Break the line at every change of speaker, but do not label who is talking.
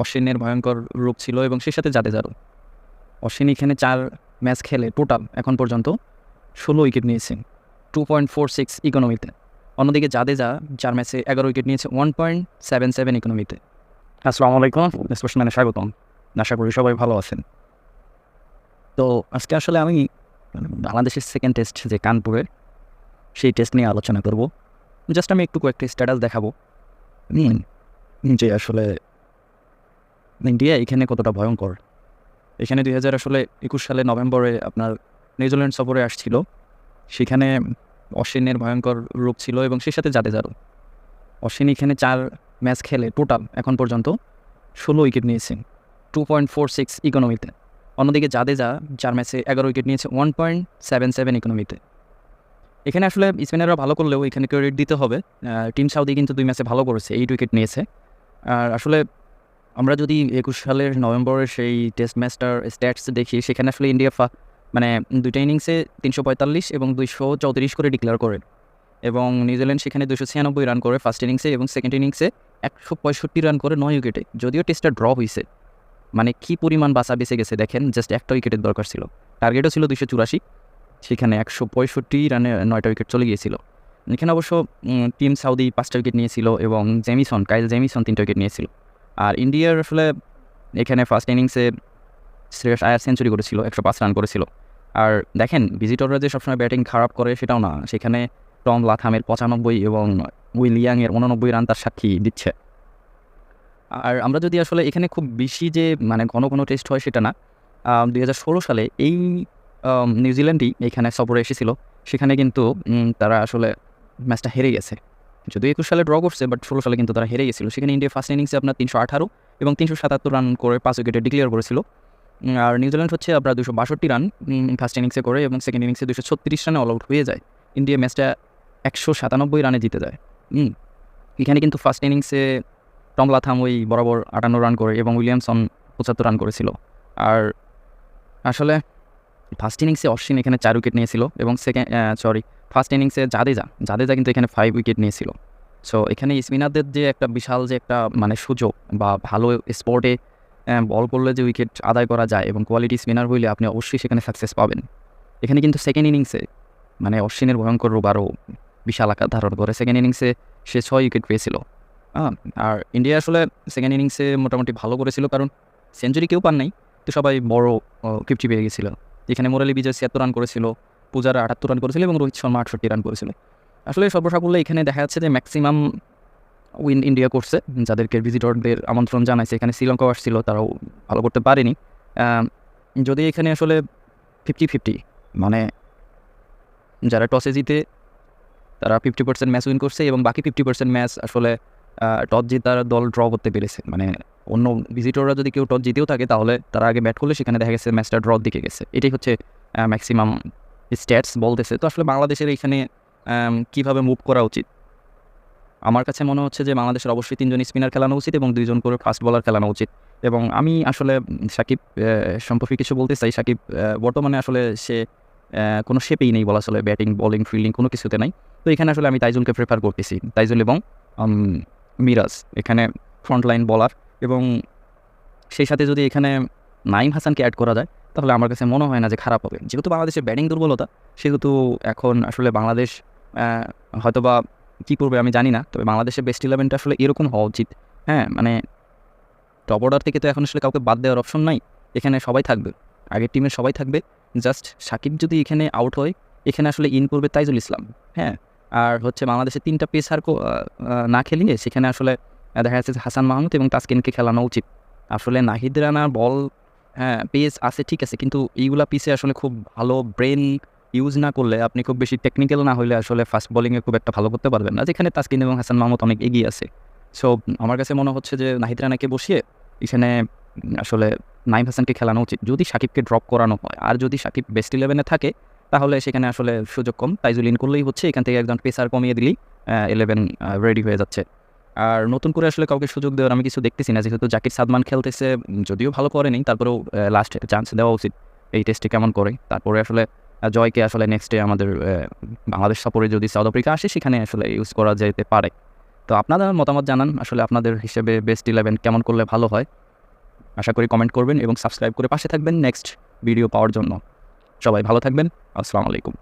অশ্বিনের ভয়ঙ্কর রূপ ছিল এবং সেই সাথে জাদেজারও অশ্বিন এখানে চার ম্যাচ খেলে টোটাল এখন পর্যন্ত ষোলো উইকেট নিয়েছেন টু পয়েন্ট ফোর সিক্স ইকোনমিতে অন্যদিকে জাদেজা চার ম্যাচে এগারো উইকেট নিয়েছে ওয়ান পয়েন্ট সেভেন সেভেন ইকোনমিতে আসসালামু আলাইকুম স্পোর্টসম্যানে স্বাগতম। আশা করি সবাই ভালো আছেন। তো আজকে আসলে আমি বাংলাদেশের সেকেন্ড টেস্ট যে কানপুরের, সেই টেস্ট নিয়ে আলোচনা করব। জাস্ট আমি একটু কয়েকটা স্ট্যাটাস দেখাবো। যে আসলে ইন্ডিয়া এখানে কতটা ভয়ঙ্কর? এখানে দুই হাজার আসলে একুশ সালে নভেম্বরে আপনার নিউজিল্যান্ড সফরে আসছিল। সেখানে অশ্বিনের ভয়ঙ্কর রূপ ছিল এবং সেই সাথে জাদেজারও অশ্বিন এখানে চার ম্যাচ খেলে টোটাল এখন পর্যন্ত ষোলো উইকেট নিয়েছেন টু পয়েন্ট ফোর সিক্স ইকোনমিতে অন্যদিকে জাদেজা চার ম্যাচে এগারো উইকেট নিয়েছে ওয়ান পয়েন্ট সেভেন সেভেন ইকোনমিতে এখানে আসলে স্পিনাররা ভালো করলেও এখানে ক্রেডিট দিতে হবে। টিম সাউদি কিন্তু দুই ম্যাচে ভালো করেছে এইট উইকেট নিয়েছে। আর আসলে আমরা যদি একুশ সালের নভেম্বরের সেই টেস্ট ম্যাচটার স্ট্যাটস দেখি, সেখানে আসলে ইন্ডিয়া মানে দুইটা ইনিংসে তিনশো পঁয়তাল্লিশ এবং দুইশো চৌত্রিশ করে ডিক্লেয়ার করে। এবং নিউজিল্যান্ড সেখানে দুশো ছিয়ানব্বই রান করে ফার্স্ট ইনিংসে এবং সেকেন্ড ইনিংসে একশো পঁয়ষট্টি রান করে নয় উইকেটে যদিও টেস্টটা ড্র হয়েছে মানে কি পরিমাণ বাসা বেঁচে গেছে দেখেন জাস্ট একটা উইকেটের দরকার ছিল। টার্গেটও ছিল দুশো চুরাশি, সেখানে একশো পঁয়ষট্টি রানে নয়টা উইকেট চলে গিয়েছিল। এখানে অবশ্য টিম সাউদি পাঁচটা উইকেট নিয়েছিল এবং জেমিসন কাইল জেমিসন তিনটা উইকেট নিয়েছিল। আর ইন্ডিয়ার আসলে এখানে ফার্স্ট ইনিংসে শ্রেয়স আয়ার সেঞ্চুরি করেছিল, একশো পাঁচ রান করেছিল। আর দেখেন ভিজিটররা যে সবসময় ব্যাটিং খারাপ করে সেটাও না। সেখানে টম লাথামের পঁচানব্বই এবং উইলিয়াংয়ের উননব্বই রান তার সাক্ষী দিচ্ছে। আর আমরা যদি আসলে এখানে খুব বেশি যে মানে ঘন ঘন টেস্ট হয় সেটা না দুই হাজার ষোলো সালে এই নিউজিল্যান্ডই এখানে সফরে এসেছিল। সেখানে কিন্তু তারা আসলে ম্যাচটা হেরে গেছে। যদিও একুশ সালে ড্র করছে বাট ষোলো সালে কিন্তু তারা হেরে গেছিল। সেখানে ইন্ডিয়া ফার্স্ট ইনিংসে আপনার তিনশো আঠারো এবং তিনশো সাতাত্তর রান করে পাঁচ উইকেটে ডিক্লেয়ার করেছিল। আর নিউজিল্যান্ড হচ্ছে আপনার দুশো বাষট্টি রান ফার্স্ট ইনিংসে করে এবং সেকেন্ড ইনিংসে দুশো ছত্রিশ রানে অল আউট হয়ে যায়। ইন্ডিয়া ম্যাচটা একশো সাতানব্বই রানে জিতে যায়। এখানে কিন্তু ফার্স্ট ইনিংসে টম লাথাম ওই বরাবর আটান্ন রান করে এবং উইলিয়ামসন পঁচাত্তর রান করেছিল। আর আসলে ফার্স্ট ইনিংসে অশ্বিন এখানে চার উইকেট নিয়েছিল এবং সেকেন্ড সরি ফার্স্ট ইনিংসে জাদেজা জাদেজা কিন্তু এখানে ফাইভ উইকেট নিয়েছিল। সো এখানে স্পিনারদের যে একটা বিশাল যে একটা মানে সুযোগ বা ভালো স্পোর্টে বল করলে যে উইকেট আদায় করা যায় এবং কোয়ালিটি স্পিনার হইলে আপনি অবশ্যই সেখানে সাকসেস পাবেন। এখানে কিন্তু সেকেন্ড ইনিংসে মানে অশ্বিনের ভয়ঙ্কর রূপ আরও বিশাল আকার ধারণ করে। সেকেন্ড ইনিংসে সে ছয় উইকেট পেয়েছিল। হ্যাঁ আর ইন্ডিয়া আসলে সেকেন্ড ইনিংসে মোটামুটি ভালো করেছিল কারণ সেঞ্চুরি কেউ পান নাই। তো সবাই বড় ফিফটি পেয়ে গেছিল। এখানে মোরালি বিজয় ছিয়াত্তর রান করেছিল। পূজারা আটাত্তর রান করেছিল এবং রোহিত শর্মা আটষট্টি রান করেছিল। আসলে সর্বসাকুল্যে এখানে দেখা যাচ্ছে যে ম্যাক্সিমাম উইন ইন্ডিয়া করছে। যাদেরকে ভিজিটরদের আমন্ত্রণ জানাইছে, এখানে শ্রীলঙ্কাও আসছিল, তারাও ভালো করতে পারেনি। যদি এখানে আসলে ফিফটি ফিফটি মানে যারা টসে জিতে, তারা ফিফটি পার্সেন্ট ম্যাচ উইন করছে এবং বাকি ফিফটি পার্সেন্ট ম্যাচ আসলে টস জিতার দল ড্র করতে পেরেছে। মানে অন্য ভিজিটররা যদি কেউ টস জিতেও থাকে, তাহলে তারা আগে ব্যাট করলে সেখানে দেখা গেছে ম্যাচটা ড্র দিকে গেছে। এটাই হচ্ছে ম্যাক্সিমাম স্ট্যাটস বলতেছে। তো আসলে বাংলাদেশের এখানে কীভাবে মুভ করা উচিত? আমার কাছে মনে হচ্ছে যে বাংলাদেশের অবশ্যই তিনজন স্পিনার খেলানো উচিত এবং দুইজন করে ফাস্ট বলার খেলানো উচিত। এবং আমি আসলে, সাকিব সম্পর্কে কিছু বলতে চাই। সাকিব বর্তমানে আসলে সে কোনো শেপেই নেই বলা চলে। ব্যাটিং বোলিং ফিল্ডিং কোনো কিছুতে নাই। তো এখানে আসলে আমি তাইজুলকে প্রেফার করতেছি। তাইজুল এবং মিরাজ, এখানে ফ্রন্ট লাইন বলার এবং সেই সাথে যদি এখানে নাইম হাসানকে অ্যাড করা যায় তাহলে আমার কাছে মনে হয় না যে খারাপ হবে। যেহেতু বাংলাদেশের ব্যাটিং দুর্বলতা, সেহেতু এখন আসলে বাংলাদেশ হয়তোবা কী করবে আমি জানি না, তবে বাংলাদেশের বেস্ট ইলেভেনটা আসলে এরকম হওয়া উচিত। হ্যাঁ মানে টপ অর্ডার থেকে তো এখন আসলে কাউকে বাদ দেওয়ার অপশন নাই। এখানে সবাই থাকবে, আগের টিমের সবাই থাকবে। জাস্ট সাকিব যদি এখানে আউট হয়, এখানে আসলে ইন করবে তাইজুল ইসলাম। হ্যাঁ আর হচ্ছে বাংলাদেশের তিনটা পেসার না খেলিয়ে সেখানে আসলে দেখা যাচ্ছে হাসান মাহমুদ এবং তাসকিনকে খেলানো উচিত। আসলে নাহিদ রানার বল হ্যাঁ পেস আছে, ঠিক আছে। কিন্তু এইগুলা পিসে আসলে খুব ভালো ব্রেন ইউজ না করলে আপনি খুব বেশি টেকনিক্যাল না হলে আসলে ফাস্ট বোলিংয়ে খুব একটা ভালো করতে পারবেন না। যেখানে তাসকিন এবং হাসান মাহমুদ অনেক এগিয়ে আছে। সো আমার কাছে মনে হচ্ছে যে নাহিদ রানাকে বসিয়ে এখানে আসলে নাইম হাসানকে খেলানো উচিত। যদি সাকিবকে ড্রপ করানো হয়, আর যদি সাকিব বেস্ট ইলেভেনে থাকে, তাহলে সেখানে আসলে সুযোগ কম। তাইজুল ইন করলেই হচ্ছে, এখান থেকে একজন পেসার কমিয়ে দিলেই ইলেভেন রেডি হয়ে যাচ্ছে। আর নতুন করে আসলে কাউকে সুযোগ দেওয়ার আমি কিছু দেখতেছি না, যেহেতু জাকির সাদমান খেলতেছে, যদিও ভালো করেনি, তারপরেও লাস্ট চান্স দেওয়া উচিত এই টেস্টে কেমন করে। তারপরে আসলে জয়কে আসলে নেক্সটে আমাদের বাংলাদেশ সফরে যদি সাউথ আফ্রিকা আসে, সেখানে আসলে ইউজ করা যেতে পারে। তো আপনারা মতামত জানান, আসলে আপনাদের হিসেবে বেস্ট ইলেভেন কেমন করলে ভালো হয়? আশা করি কমেন্ট করবেন এবং সাবস্ক্রাইব করে পাশে থাকবেন নেক্সট ভিডিও পাওয়ার জন্য। সবাই ভালো থাকবেন, আসসালামু আলাইকুম।